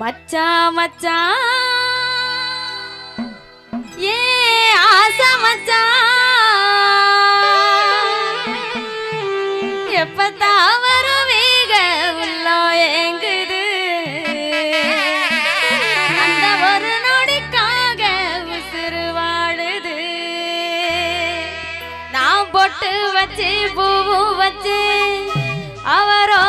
மச்சா மச்சா. ஏ ஆசா மச்சா. எப்ப வரும் வேக உள்ளோ எங்குது அந்த ஒரு நொடிக்காக உசுறு வாழுது. நான் பொட்டு வச்சு பூவும் வச்சு அவரோ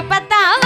எப்பத்தான்